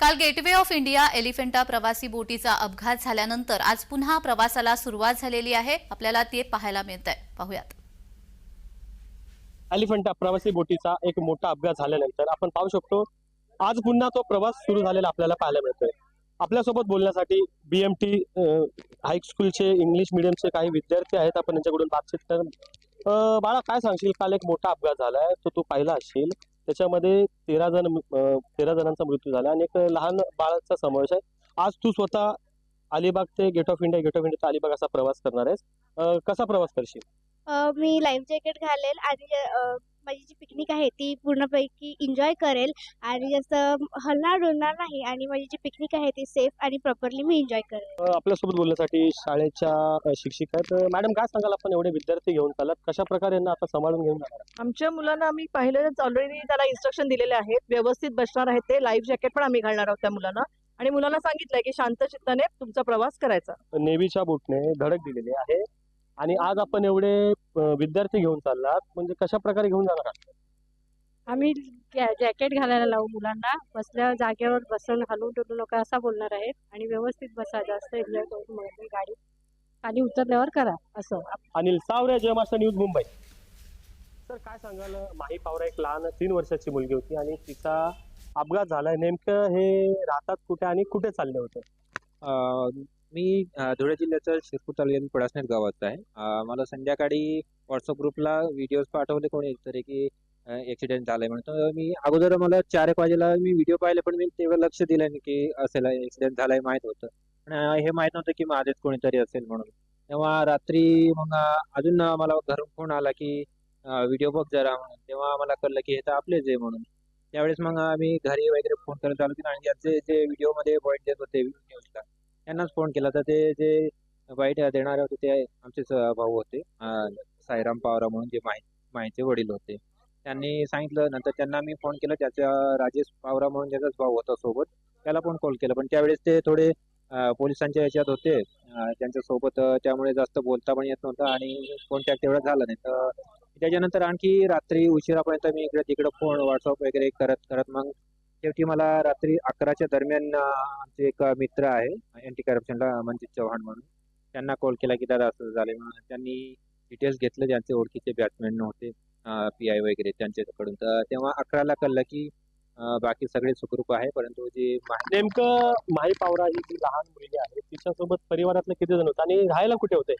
काल gateway of India Elephanta प्रवासी बोटीचा अपघात झाल्यानंतर आज पुन्हा प्रवासाला सुरुवात झालेली आहे. आपल्याला ते पाहायला मिळत आहे पाहूयात. एलिफंटा प्रवासी बोटीचा एक मोठा अपघात झाल्यानंतर आपण पाहू शकतो आज पुन्हा तो प्रवास सुरू झालेला आपल्याला पाहायला मिळतोय. आपल्यासोबत बोलण्यासाठी बीएमटी हायस्कूलचे इंग्लिश मिडियमचे काही विद्यार्थी आहेत. आपण यांच्याकडून बातचीत कर बाळा काय सांगशील? काल एक मोठा अपघात झालाय. तो तू पाहिला असशील. त्याच्यामध्ये तेरा जण तेरा जणांचा मृत्यू झाला आणि एक लहान बाळाचा समावेश आहे. आज तू स्वतः अलिबाग ते gate of India gate of India ते अलिबाग असा प्रवास करणार आहेस. कसा प्रवास करशील? मी लाईफ जॅकेट घालेल आणि अ, माझी जी पिकनिक आहे ती पूर्णपैकी एन्जॉय करेल आणि असं हलणार डुलणार नाही आणि माझी जी पिकनिक आहे ती सेफ आणि प्रॉपरली मी एन्जॉय करेल. आपल्यासोबत बोलण्यासाठी शाळेच्या शिक्षिका आहेत. मॅडम काय सांगाल आपण एवढे विद्यार्थी घेऊन चालत? कशा प्रकारे यांना आता सांभाळून घेऊन जाणार? आमच्या मुलांना आम्ही पहिलेच ऑलरेडी त्याला इन्स्ट्रक्शन दिलेले आहेत. व्यवस्थित बसणार आहेत ते. लाईफ जॅकेट पण आम्ही घालणार आहोत त्या मुलांना. आणि मुलांना सांगितलंय की शांत चित्ताने तुमचा प्रवास करायचा. नेव्हीच्या बोटने धडक दिलेली आहे. आणि आज आपण एवढे विद्यार्थी घेऊन चाललात म्हणजे कशा प्रकारे घेऊन जाणार आहात? आम्ही जॅकेट घालायला लावू मुलांना बसल्या जागेवर बसून हलवून डुलू नका असा बोलणार आहे आणि व्यवस्थित बसा जास्त एन्जॉय करून गाडी. खाली उतरल्यावर करा असं. Anil Savare Jai master news Mumbai. Sir काय सांगाल? माही पावरा एक लहान तीन वर्षाची मुलगी होती आणि तिचा अपघात झालाय. नेमकं हे राहतात कुठे आणि कुठे चालले होते? मी धुळे जिल्ह्याचा शिरपूर तालुक्यातील पडासनेर गावाचा आहे. मला संध्याकाळी व्हॉट्सअप ग्रुपला व्हिडिओज पाठवले कोणी तरी की ॲक्सिडेंट झालाय म्हणून. तर मी अगोदर मला चार एक वाजेला मी व्हिडिओ पाहिले पण मी तेव्हा लक्ष दिलं नाही की असेल ॲक्सिडेंट झालाय माहीत होतं. पण हे माहीत नव्हतं की माझेच कोणीतरी असेल म्हणून. तेव्हा रात्री मग अजून मला घरून फोन आला की व्हिडिओ बघ जरा म्हणून. तेव्हा मला कळलं की हे तर आपलेच आहे म्हणून. त्यावेळेस मग आम्ही घरी वगैरे फोन करत चालू की आणि जे जे व्हिडिओमध्ये पॉईंट देत होते त्यांनाच फोन केला. तर ते जे वाईट देणारे होते ते आमचेच भाऊ होते. साईराम पावरा म्हणून जे माही माहीचे वडील होते. त्यांनी सांगितलं नंतर त्यांना मी फोन केला. त्याच्या राजेश पावरा म्हणून ज्याचाच भाऊ होता सोबत त्याला पण कॉल केला. पण त्यावेळेस ते थोडे पोलिसांच्या याच्यात होते. त्यांच्यासोबत त्यामुळे जास्त बोलता पण येत नव्हतं आणि कॉन्टॅक्ट तेवढा झाला नाही. तर त्याच्यानंतर आणखी रात्री उशिरापर्यंत मी इकडे तिकडे फोन व्हॉट्सअप वगैरे करत करत मग शेवटी मला रात्री अकराच्या दरम्यान आमचे एक मित्र आहे अँटी करप्शनला मनजित चव्हाण म्हणून. त्यांना कॉल केला की दादा असं झाले म्हणून त्यांनी डिटेल्स घेतले ज्यांचे ओळखीचे बॅट्समॅन होते पी आय वगैरे त्यांच्याकडून. तर तेव्हा अकराला कळलं की बाकी सगळे सुखरूप आहे परंतु जे नेमकं माही पावरा ही जी लहान मुलगी आहे तिच्यासोबत परिवारातले किती जण होते आणि राहायला कुठे होते?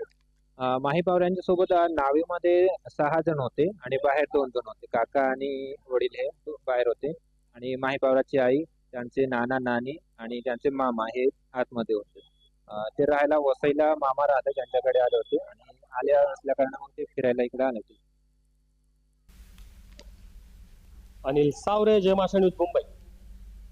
माही पवार सोबत नावेमध्ये सहा जण होते आणि बाहेर दोन जण होते. काका आणि वडील हे बाहेर होते. आणि माही आई त्यांचे नाना नानी आणि त्यांचे मामा हे आतमध्ये होते. ते राहायला वसईला मामा राहते त्यांच्याकडे आले होते आणि आले असल्या कारणामुळे ते फिरायला इकडे आले होते. अनिल सावरे जय न्यूज मुंबई.